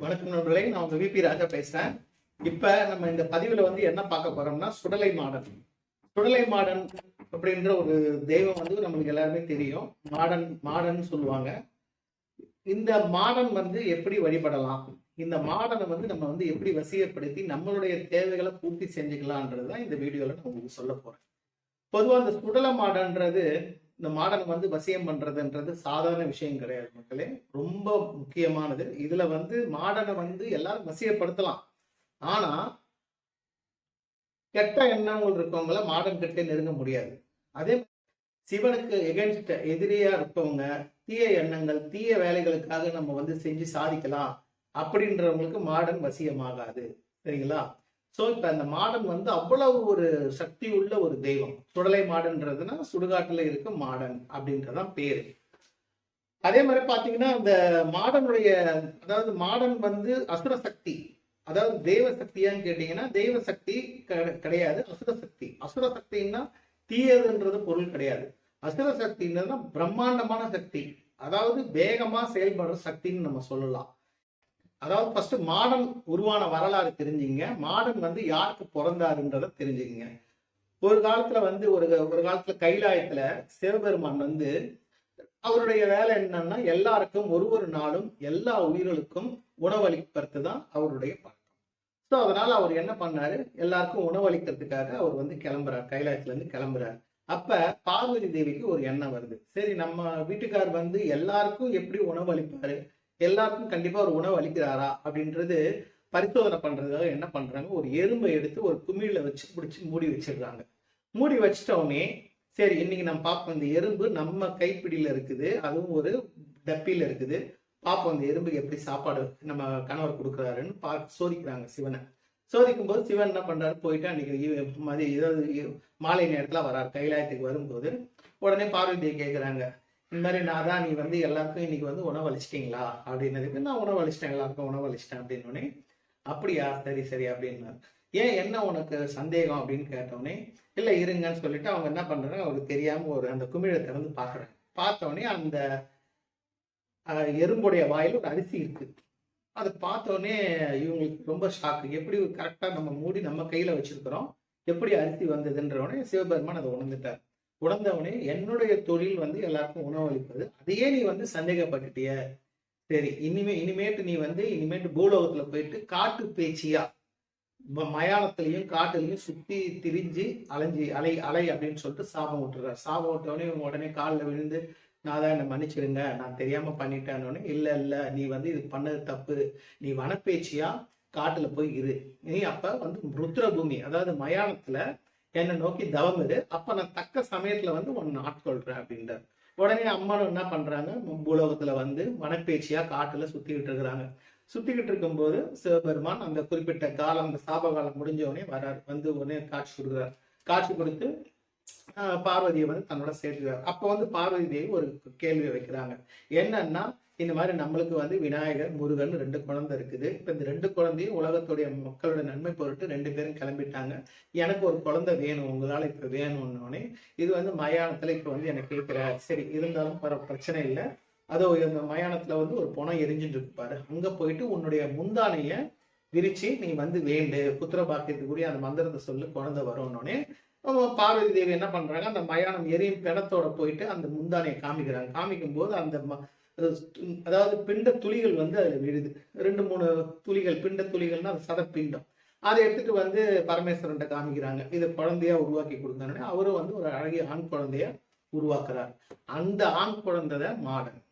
வணக்கம் நண்பர்களே நான் உங்க விபி ராஜா பேசுறேன். இப்ப நம்ம இந்த பதிவுல வந்து என்ன பார்க்க போறோம்னா சுடலை மாடன். சுடலை மாடன் அப்படின்ற ஒரு தெய்வம் வந்து நம்மளுக்கு எல்லாருமே தெரியும். மாடன் மாடன் சொல்லுவாங்க. இந்த மாடன் வந்து எப்படி வழிபடலாம்? இந்த மாடனை வந்து நம்ம வந்து எப்படி வசியப்படுத்தி நம்மளுடைய தேவைகளை பூர்த்தி செஞ்சுக்கலான்றது தான் இந்த வீடியோல நான் உங்களுக்கு சொல்ல போறேன். பொதுவா இந்த சுடலை மாடன்றது இந்த மாடனை வந்து வசியம் பண்றதுன்றது சாதாரண விஷயம் கிடையாது மக்களே. ரொம்ப முக்கியமானது. இதுல வந்து மாடனை வந்து எல்லாரும் வசியப்படுத்தலாம். ஆனா கெட்ட எண்ணங்கள் இருக்கவங்கள மாடன் கிட்டே நெருங்க முடியாது. அதே சிவனுக்கு எகென்ஸ்ட் எதிரியா இருப்பவங்க தீய எண்ணங்கள் தீய வேலைகளுக்காக நம்ம வந்து செஞ்சு சாதிக்கலாம். அப்படின்றவங்களுக்கு மாடன் வசியமாகாது. சரிங்களா? ஸோ இப்போ அந்த மாடன் வந்து அவ்வளவு ஒரு சக்தி உள்ள ஒரு தெய்வம். சுடலை மாடன்றதுன்னா சுடுகாட்டில் இருக்க மாடன் அப்படின்றதான் பேரு. அதே மாதிரி பார்த்தீங்கன்னா அந்த மாடனுடைய அதாவது மாடன் வந்து அசுர சக்தி அதாவது தெய்வ சக்தியான்னு கேட்டீங்கன்னா தெய்வ சக்தி கிடையாது அசுர சக்தி அசுர சக்தின்னா தீயதுன்றது பொருள் கிடையாது. அசுர சக்தின்றதுனா பிரம்மாண்டமான சக்தி. அதாவது வேகமா செயல்படுற சக்தின்னு நம்ம சொல்லலாம். அதாவது ஃபர்ஸ்ட் மாடன் உருவான வரலாறு தெரிஞ்சுங்க மாடன் வந்து யாருக்கு பிறந்தாருன்றத தெரிஞ்சுக்கங்க. ஒரு காலத்துல வந்து ஒரு ஒரு காலத்துல கைலாயத்துல சிவபெருமான் வந்து அவருடைய வேலை என்னன்னா எல்லாருக்கும் ஒரு ஒரு நாளும் எல்லா உயிர்களுக்கும் உணவளிப்பது தான் அவருடைய பழக்கம். ஸோ அதனால அவர் என்ன பண்ணாரு? எல்லாருக்கும் உணவளிக்கிறதுக்காக அவர் வந்து கிளம்புறார். கைலாயத்துல இருந்து கிளம்புறாரு. அப்ப பார்வதி தேவிக்கு ஒரு எண்ணம் வருது. சரி நம்ம வீட்டுக்கார் வந்து எல்லாருக்கும் எப்படி உணவளிப்பாரு? எல்லாருக்கும் கண்டிப்பா ஒரு உணவு அளிக்கிறாரா அப்படின்றது பரிசோதனை பண்றதுக்காக என்ன பண்றாங்க? ஒரு எறும்பை எடுத்து ஒரு குமிழில வச்சு பிடிச்சி மூடி வச்சிடுறாங்க. மூடி வச்சிட்ட சரி இன்னைக்கு நம்ம பார்ப்போம் இந்த எறும்பு நம்ம கைப்பிடியில இருக்குது. அதுவும் ஒரு டப்பியில இருக்குது. பார்ப்போம் இந்த எறும்புக்கு எப்படி சாப்பாடு நம்ம கணவர் கொடுக்குறாருன்னு பார்க்க சோதிக்கிறாங்க சிவனை. சோதிக்கும் போது சிவன் என்ன பண்றாரு? போயிட்டு அன்னைக்கு மதியம் மதிய ஏதாவது மாலை நேரத்துல வரார். கைலாயத்துக்கு வரும்போது உடனே பார்வதியை கேட்குறாங்க இந்த மாதிரி நான் தான் நீ வந்து எல்லாருக்கும் இன்னைக்கு வந்து உணவு அழிச்சிட்டிங்களா அப்படின்னதுக்கு நான் உணவு அழிச்சிட்டேன் எல்லாருக்கும் உணவு அழிச்சிட்டேன் அப்படின்னோடனே அப்படியா? சரி சரி அப்படின்னாரு. ஏன்? என்ன உனக்கு சந்தேகம்? அப்படின்னு கேட்டோடனே இல்லை இருங்கன்னு சொல்லிட்டு அவங்க என்ன பண்றாங்க அவருக்கு தெரியாம ஒரு அந்த குமிழை திறந்து பார்க்குறாங்க. பார்த்தோடனே அந்த எறும்புடைய வாயில் ஒரு அரிசி இருக்கு. அதை பார்த்தோன்னே இவங்களுக்கு ரொம்ப ஷாக்கு எப்படி கரெக்டாக நம்ம மூடி நம்ம கையில் வச்சிருக்கிறோம்? எப்படி அரிசி வந்ததுன்ற உடனே சிவபெருமான் அதை உணர்ந்துட்டார். உடந்தவனே என்னுடைய தொழில் வந்து எல்லாருக்கும் உணவளிப்பது அதையே நீ வந்து சந்தேகப்பட்டுட்டிய. சரி இனிமே இனிமேட்டு நீ வந்து இனிமேட்டு பூலோகத்துல போயிட்டு காட்டு பேச்சியா? மயானத்திலையும் காட்டுலையும் சுத்தி திரிஞ்சு அலைஞ்சி அலை அலை அப்படின்னு சொல்லிட்டு சாபம் விட்டுறாரு சாபம் விட்டவொடனே இவங்க உடனே காலில் விழுந்து நான் தான் என்னை மன்னிச்சிடுங்க நான் தெரியாம பண்ணிட்டேன்னு இல்லை இல்லை நீ வந்து இது பண்ணது தப்பு. நீ வனப்பேச்சியா? காட்டுல போய் இரு. நீ அப்ப வந்து ருத்ரபூமி அதாவது மயானத்துல என்னை நோக்கி தவம் இரு. அப்ப நான் தக்க சமயத்துல வந்து உன்னை ஆட்கொள்றேன் அப்படின்றார். உடனே அம்மாவும் என்ன பண்றாங்க? பூலோகத்துல வந்து மனப்பேச்சியா காட்டுல சுத்திக்கிட்டு இருக்கிறாங்க. சுத்திக்கிட்டு இருக்கும்போது சிவபெருமான் அந்த குறிப்பிட்ட காலம் அந்த சாப காலம் முடிஞ்ச உடனே வரார் வந்து உடனே காட்சி கொடுக்குறாரு. காட்சி கொடுத்து பார்வதியை வந்து தன்னோட சேர்த்துக்கிறார். அப்போ வந்து பார்வதி தேவி ஒரு கேள்வி வைக்கிறாங்க. என்னன்னா இந்த மாதிரி நம்மளுக்கு வந்து விநாயகர் முருகன் ரெண்டு குழந்தை இருக்குது. இப்போ இந்த ரெண்டு குழந்தையும் உலகத்துடைய மக்களோட நன்மை பொருட்டு ரெண்டு பேரும் கிளம்பிட்டாங்க. எனக்கு ஒரு குழந்தை வேணும் உங்களால் இப்போ வேணும்னோடனே இது வந்து மயானத்தில் இப்போ வந்து எனக்கு கேட்கிற சரி இருந்தாலும் பர பிரச்சனை இல்லை. அதோ இந்த மயானத்தில் வந்து ஒரு பணம் எரிஞ்சுட்டு இருப்பாரு பாரு. போயிட்டு உன்னுடைய முந்தானைய விரிச்சு நீ வந்து வேண்டு. புத்திர பாக்கியத்துக்குரிய அந்த மந்திரத்தை சொல்லு குழந்தை வரும்னோடனே பார்வதி தேவி என்ன பண்றாங்க அந்த மயானம் எரியும் பிணத்தோட போயிட்டு அந்த முந்தானையை காமிக்கிறாங்க. காமிக்கும் போது அந்த ம- அதாவது பிண்ட துளிகள் வந்து அதில் விழுது. ரெண்டு மூணு துளிகள் பிண்ட துளிகள்னா அது சதப்பிண்டம். அதை எடுத்துட்டு வந்து பரமேஸ்வரன்ட்ட காமிக்கிறாங்க. இதை குழந்தையா உருவாக்கி கொடுத்தானே அவரும் வந்து ஒரு அழகிய ஆண் குழந்தைய உருவாக்குறார். அந்த ஆண் குழந்தை மாடன்.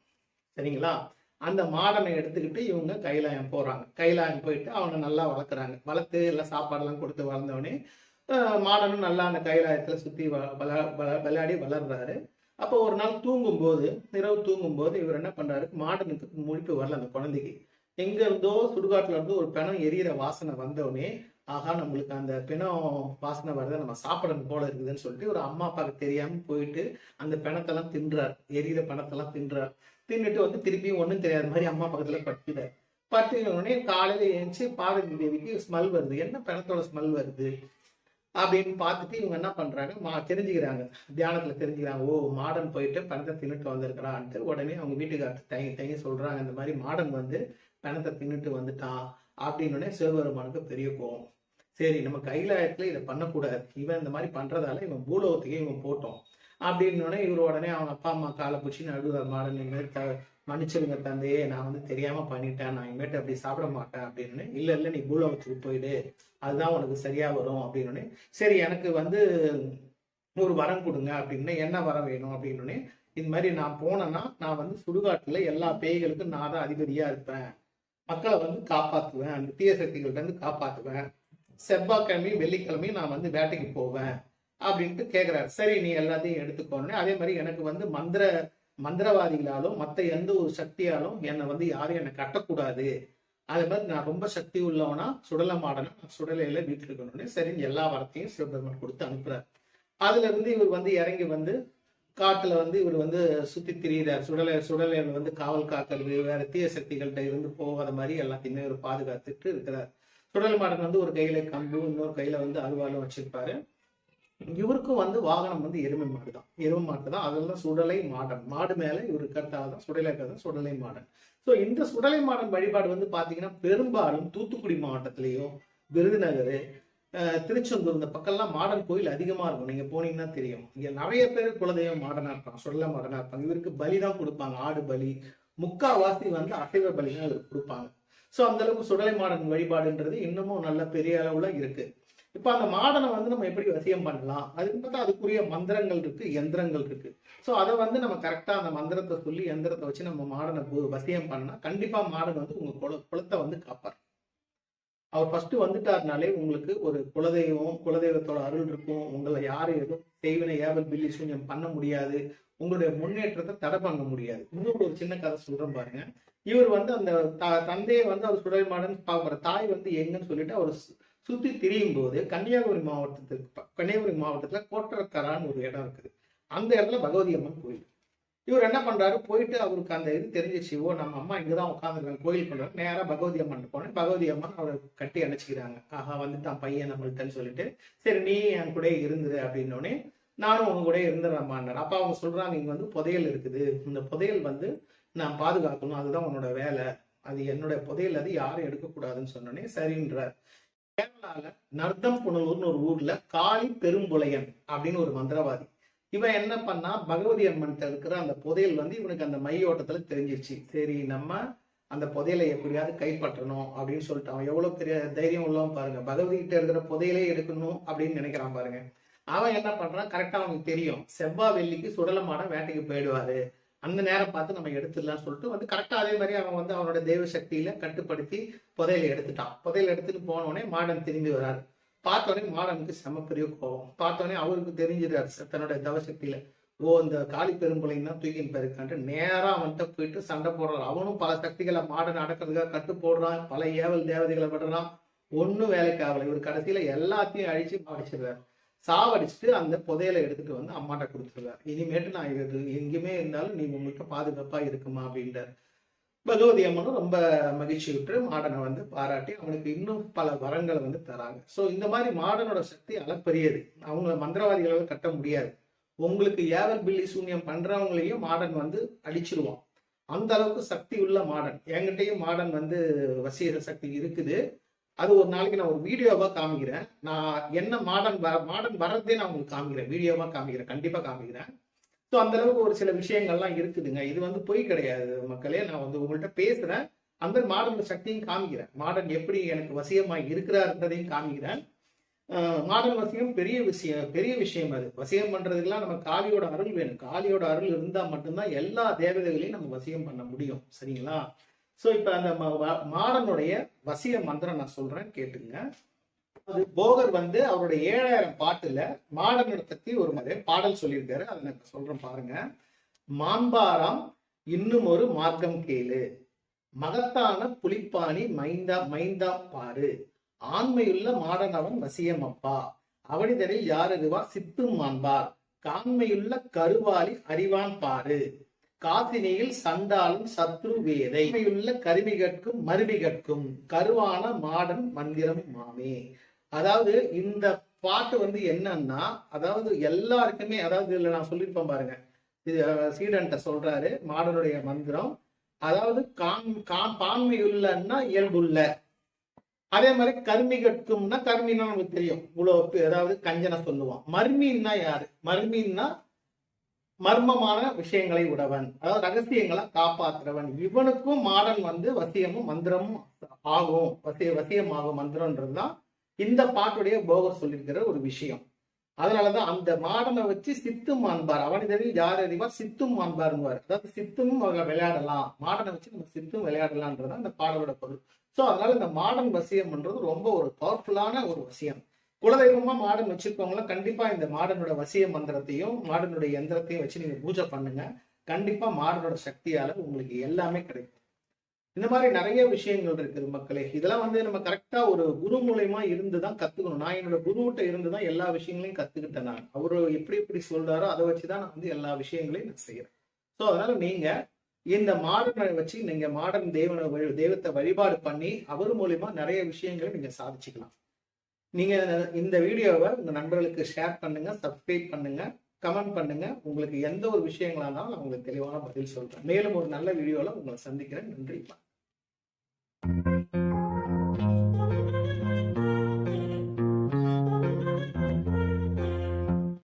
சரிங்களா? அந்த மாடனை எடுத்துக்கிட்டு இவங்க கைலாயம் போறாங்க. கைலாயம் போயிட்டு அவனை நல்லா வளர்க்குறாங்க. வளர்த்து எல்லாம் சாப்பாடெல்லாம் கொடுத்து வளர்ந்தவொடனே மாடனும் நல்லா அந்த கைலாயத்துல சுத்தி வள- விளையாடி வளர்றாரு. அப்போ ஒரு நாள் தூங்கும்போது இரவு தூங்கும்போது இவர் என்ன பண்றாரு? மாடனுக்கு முழிப்பு வரல அந்த குழந்தைக்கு. எங்க இருந்தோ சுடுகாட்டுல இருந்து ஒரு பிணம் எரியற வாசனை வந்தவொடனே ஆகா நம்மளுக்கு அந்த பிணம் வாசனை வருது நம்ம சாப்பிடணும் போல இருக்குதுன்னு சொல்லிட்டு ஒரு அம்மா அப்பாவுக்கு தெரியாம போயிட்டு அந்த பிணத்தெல்லாம் தின்றார். எரியிற பணத்தெல்லாம் தின்றார். தின்னுட்டு வந்து திருப்பியும் ஒண்ணும் தெரியாத மாதிரி அம்மா பக்கத்துல படுத்துட்டார். படுத்துக்கிற உடனே காலையில எழுந்துச்சு பார்வதி தேவிக்கு ஸ்மெல் வருது. என்ன பிணத்தோட ஸ்மெல் வருது? அப்படின்னு பார்த்துட்டு இவங்க என்ன பண்றாங்க? மா தெரிஞ்சுக்கிறாங்க. தியானத்துல தெரிஞ்சுக்கிறாங்க. ஓ மாடன் போயிட்டு பணத்தை தின்னுட்டு வந்திருக்கிறான்ட்டு உடனே அவங்க வீட்டுக்காரர் தயங்கி தயங்கி சொல்றாங்க. இந்த மாதிரி மாடன் வந்து பணத்தை தின்னுட்டு வந்துட்டான் அப்படின்னு சிவபெருமானுக்கு பெரிய கோவம் சரி நம்ம கைலாயத்துல இதை பண்ணக்கூடாது. இவன் இந்த மாதிரி பண்றதால இவன் பூலோகத்துக்கே இவன் போட்டோம். அப்படின்னு இவர் உடனே அவங்க அப்பா அம்மா காலை பிடிச்சி நடுவார் மாடன் இந்த மாதிரி த மன்னிச்சிருங்க தந்தையே நான் வந்து தெரியாம பண்ணிட்டேன் நான் இனிமேட்டு அப்படி சாப்பிட மாட்டேன் அப்படின்னு. இல்ல இல்ல நீ பூலோகத்துக்கு போயிடு அதுதான் உனக்கு சரியா வரும் அப்படின்னு. சரி எனக்கு வந்து ஒரு வரம் கொடுங்க அப்படின்னு. என்ன வரம் வேணும் அப்படின்னு. இந்த மாதிரி நான் போனேன்னா நான் வந்து சுடுகாட்டுல எல்லா பேய்களுக்கும் நான் தான் அதிபதியா இருப்பேன். மக்களை வந்து காப்பாத்துவேன் அந்த தீய சக்திகள்ட்ட இருந்து காப்பாத்துவேன். செவ்வாய்க்கிழமையும் வெள்ளிக்கிழமையும் நான் வந்து வேட்டைக்கு போவேன் அப்படின்ட்டு கேக்குறாரு. சரி நீ எல்லாத்தையும் எடுத்துக்கோன்னு. அதே மாதிரி எனக்கு வந்து மந்திர மந்திரவாதிகளாலும் மற்ற எந்த ஒரு சக்தியாலும் என்னை வந்து யாரும் என்னை கட்டக்கூடாது. அதே மாதிரி நான் ரொம்ப சக்தி உள்ளவனா சுடலை மாடனா நான் சுடலையில வீட்டில் இருக்கணும்னு சரின்னு எல்லா வரத்தையும் சிவபெருமான் கொடுத்து அனுப்புறாரு. அதுல இருந்து இவர் வந்து இறங்கி வந்து காட்டுல வந்து இவர் வந்து சுத்தி திரியிறார். சுடலை சுடலையில வந்து காவல் காக்கிறது வேற தீய சக்திகள்கிட்ட இருந்து போகாத மாதிரி எல்லாத்தையுமே இவர் பாதுகாத்துட்டு இருக்கிறார். சுடல் மாடன் வந்து ஒரு கையில கம்பு இன்னொரு கையில வந்து அருவாலும் வச்சிருப்பாரு. இவருக்கும் வந்து வாகனம் வந்து எருமை மாடு தான். எருமை மாடு தான். அதெல்லாம் சுடலை மாடன். மாடு மேலே இவர் கருத்தாக தான் சுடலை கதை சுடலை மாடன். ஸோ இந்த சுடலை மாடன் வழிபாடு வந்து பார்த்தீங்கன்னா பெரும்பாலும் தூத்துக்குடி மாவட்டத்திலையும் விருதுநகர் திருச்செந்தூர் இந்த பக்கம்லாம் மாடன் கோயில் அதிகமாக இருக்கும். நீங்கள் போனீங்கன்னா தெரியும். இங்கே நிறைய பேர் குலதெய்வம் மாடனாக இருப்பாங்க சுடலை மாடனாக இருப்பாங்க. இவருக்கு பலி தான் கொடுப்பாங்க. ஆடு பலி முக்காவாசி வந்து அசைவ பலி தான் இவருக்கு கொடுப்பாங்க. ஸோ அந்தளவுக்கு சுடலை மாடன் வழிபாடுன்றது இன்னமும் நல்ல பெரிய அளவில் இருக்குது இப்போ அந்த மாடனை வந்து நம்ம எப்படி வசியம் பண்ணலாம்? அதுக்கு பார்த்தா அதுக்குரிய மந்திரங்கள் இருக்கு எந்திரங்கள் இருக்கு. ஸோ அதை வந்து நம்ம கரெக்டாக அந்த மந்திரத்தை சொல்லி எந்திரத்தை வச்சு நம்ம மாடனை வசியம் பண்ணா கண்டிப்பா மாடன் வந்து உங்க குல குலத்தை வந்து காப்பார் அவர் ஃபர்ஸ்ட் வந்துட்டாருனாலே உங்களுக்கு ஒரு குலதெய்வம் குலதெய்வத்தோட அருள் இருக்கும். உங்களை யாரும் எதுவும் செய்வினை ஏவல் பில்லி சூன்யம் பண்ண முடியாது. உங்களுடைய முன்னேற்றத்தை தடை பண்ண முடியாது. இன்னொரு ஒரு சின்ன கதை சொல்றேன் பாருங்க. இவர் வந்து அந்த தந்தையை வந்து அவர் சுடல் மாடன் பாக்குற தாய் வந்து எங்கன்னு சொல்லிட்டு அவர் சுற்றி திரியும் போது கன்னியாகுமரி மாவட்டத்திற்கு கன்னியாகுமரி மாவட்டத்தில் கோட்டரக்கரான்னு ஒரு இடம் இருக்குது. அந்த இடத்துல பகவதி அம்மன் கோயில். இவர் என்ன பண்றாரு? போயிட்டு அவருக்கு அந்த இது தெரிஞ்சிச்சு ஓ நம்ம அம்மா இங்கதான் உட்காந்துருக்காங்க கோயில் கொண்டு நேராக பகவதி அம்மன் போனேன். பகவதி அம்மன் அவரை கட்டி அணைச்சிக்கிறாங்க. ஆஹா வந்துட்டான் பையன் நம்மள்கிட்ட சொல்லிட்டு சரி நீ என் கூட இருந்துரு அப்படின்னோடனே நானும் உங்க கூட இருந்துடுறேம்மான்னார் அப்ப அவங்க சொல்றாங்க இங்க வந்து புதையல் இருக்குது. இந்த புதையல் வந்து நான் பாதுகாக்கணும். அதுதான் உன்னோட வேலை. அது என்னோட புதையல் அது யாரும் எடுக்கக்கூடாதுன்னு சொன்னோடனே சரின்றார். கேரளால நர்தம் புனலூர்னு ஒரு ஊர்ல காளி பெரும்புலையன் அப்படின்னு ஒரு மந்திரவாதி. இவன் என்ன பண்ணா பகவதி அம்மன்கிட்ட இருக்கிற அந்த புதையல் வந்து இவனுக்கு அந்த மையோட்டத்துல தெரிஞ்சிருச்சு. சரி நம்ம அந்த புதையலை எப்படியாவது கைப்பற்றணும் அப்படின்னு சொல்லிட்டு அவன் எவ்வளவு பெரிய தைரியம் உள்ளவன் பாருங்க. பகவதி கிட்ட இருக்கிற புதையலே எடுக்கணும் அப்படின்னு நினைக்கிறான் பாருங்க. அவன் என்ன பண்றான்? கரெக்டா அவனுக்கு தெரியும். செவ்வாய் வெள்ளிக்கு சுடலமான வேட்டைக்கு போயிடுவாரு. அந்த நேரம் பார்த்து நம்ம எடுத்துடலாம் சொல்லிட்டு வந்து கரெக்டாக அதே மாதிரி அவன் வந்து அவனோட தெய்வ சக்தியில கட்டுப்படுத்தி புதையலை எடுத்துட்டான். புதையல் எடுத்துட்டு போனோடனே மாடன் திரும்பி வராரு. பார்த்தோன்னே மாடனுக்கு செம பெரிய கோபம். பார்த்தோன்னே அவருக்கு தெரிஞ்சிடாரு தன்னோட தவசக்தியில ஓ இந்த காளி பெரும்புலையும் தான் தூக்கின்னு போயிருக்கான்ட்டு நேரா அவன்கிட்ட போயிட்டு சண்டை போடுறான் அவனும் பல சக்திகளை மாடன் அடக்கிறதுக்காக கட்டு போடுறான் பல ஏவல் தேவதைகளை படுறான் ஒன்னும் வேலைக்கு ஆகல. இவர் கடைசியில எல்லாத்தையும் அழிச்சு அடிச்சிடுறாரு சாவடிச்சுட்டு அந்த புதையலை எடுத்துட்டு வந்து அம்மாட்ட கொடுத்துருவார். இனிமேட்டு நான் இது எங்கேயுமே இருந்தாலும் நீ உங்களுக்கு பாதுகாப்பா இருக்குமா அப்படின்றார். பகவதி அம்மனும் ரொம்ப மகிழ்ச்சி விட்டு மாடனை வந்து பாராட்டி அவனுக்கு இன்னும் பல வரங்களை வந்து தராங்க. ஸோ இந்த மாதிரி மாடனோட சக்தி அளப்பரியது. அவங்கள மந்திரவாதிகளால் கட்ட முடியாது. உங்களுக்கு ஏவல் பில்லி சூன்யம் பண்றவங்களையும் மாடன் வந்து அடிச்சிருவான் அந்த அளவுக்கு சக்தி உள்ள மாடன். என்கிட்டயும் மாடன் வந்து வசீக சக்தி இருக்குது. அது ஒரு நாளைக்கு நான் ஒரு வீடியோவா காமிக்கிறேன். நான் என்ன மாடர்ன் வர மாடர்ன் வர்றதே நான் உங்களுக்கு காமிக்கிறேன். வீடியோவா காமிக்கிறேன். கண்டிப்பா காமிக்கிறேன். ஸோ அந்த அளவுக்கு ஒரு சில விஷயங்கள்லாம் இருக்குதுங்க. இது வந்து பொய் கிடையாது மக்களே. நான் வந்து உங்கள்கிட்ட பேசுறேன். அந்த மாடன் சக்தியும் காமிக்கிறேன். மாடர்ன் எப்படி எனக்கு வசியமா இருக்கிறாருன்றதையும் காமிக்கிறேன். மாடர்ன் வசியம் பெரிய விஷயம் பெரிய விஷயம் அது. வசியம் பண்றதுக்கெல்லாம் நம்ம காளியோட அருள் வேணும். காளியோட அருள் இருந்தா மட்டும்தான் எல்லா தேவதைகளையும் நம்ம வசியம் பண்ண முடியும். சரிங்களா? ஸோ இப்போ அந்த ம- வ- மாடனுடைய வசிய மந்திரம் நான் சொல்றேன் கேட்டுங்க. அது போகர் வந்து அவருடைய ஏழாயிரம் பாட்டுல மாடனோட பத்தி ஒரு மாதிரி பாடல் சொல்லியிருக்காரு. அதை நான் சொல்றேன் பாருங்க. மாண்பாராம் இன்னும் ஒரு மார்க்கம் கேளு. மகத்தான புலிப்பாணி மைந்தா மைந்தா பாரு. ஆண்மையுள்ள மாடனவன் வசியமப்பா அவனிதனில் யாரறிவா சித்தும் மாண்பார். காண்மையுள்ள கருவாளி அறிவான் பாரு. காத்தினியில் சண்டாலும் சத்ரு வேதை. கருமி கற்கும் மருவி கற்கும். கருவான மாடன் மந்திரம் மாமே. அதாவது இந்த பாட்டு வந்து என்னன்னா அதாவது எல்லாருக்குமே அதாவது இதுல நான் சொல்லியிருப்பேன் பாருங்க. இது சீடன்ட்ட சொல்றாரு மாடனுடைய மந்திரம். அதாவது கான் கான் பான்மையுள்ளன்னா இயல்புள்ள. அதே மாதிரி கருமி கற்கும்னா கருமின்னா நமக்கு தெரியும். இவ்வளவு அதாவது கஞ்சனை சொல்லுவான். மர்மின்னா யாரு? மர்மின்னா மர்மமான விஷயங்களை உடவன் அதாவது ரகசியங்களை காப்பாத்துறவன். இவனுக்கும் மாடன் வந்து வசியமும் மந்திரமும் ஆகும். வசிய வசியமாகும் மந்திரம்ன்றதுதான் இந்த பாட்டுடைய போகர் சொல்லியிருக்கிற ஒரு விஷயம். அதனாலதான் அந்த மாடனை வச்சு சித்தும் மாண்பார். அவனிதழில் யார் அறிவா? சித்தும் மாண்பாருங்குவார். அதாவது சித்தும் அவங்க விளையாடலாம். மாடனை வச்சு நம்ம சித்தும் விளையாடலாம்ன்றதான் அந்த பாடலோட பொருள். ஸோ அதனால இந்த மாடன் வசியம்ன்றது ரொம்ப ஒரு பவர்ஃபுல்லான ஒரு வசியம். குலதெய்வமா மாடன் வச்சிருக்கவங்களாம் கண்டிப்பா இந்த மாடனோட வசிய மந்திரத்தையும் மாடனுடைய யந்திரத்தையும் வச்சு நீங்க பூஜை பண்ணுங்க. கண்டிப்பா மாடனோட சக்தியால உங்களுக்கு எல்லாமே கிடைக்கும். இந்த மாதிரி நிறைய விஷயங்கள் இருக்குது மக்களே. இதெல்லாம் வந்து நம்ம கரெக்டா ஒரு குரு மூலயமா இருந்து தான் கத்துக்கணும். நான் என்னோட குருவிட்ட இருந்து தான் எல்லா விஷயங்களையும் கத்துக்கிட்டேன் நான். அவரு எப்படி எப்படி சொல்றாரோ அதை வச்சுதான் நான் வந்து எல்லா விஷயங்களையும் நான் செய்யறேன் ஸோ அதனால நீங்க இந்த மாடனை வச்சு நீங்க மாடர்ன் தேவனை வழி- தெய்வத்தை வழிபாடு பண்ணி அவர் மூலயமா நிறைய விஷயங்களை நீங்க சாதிச்சுக்கலாம். நீங்கள் இந்த வீடியோவை உங்கள் நண்பர்களுக்கு ஷேர் பண்ணுங்கள் சப்ஸ்கிரைப் பண்ணுங்க கமெண்ட் பண்ணுங்கள் உங்களுக்கு எந்த ஒரு விஷயங்களா இருந்தாலும் உங்களுக்கு தெளிவான பதில் சொல்கிறேன் மேலும் ஒரு நல்ல வீடியோவில் உங்களை சந்திக்கிறேன். நன்றி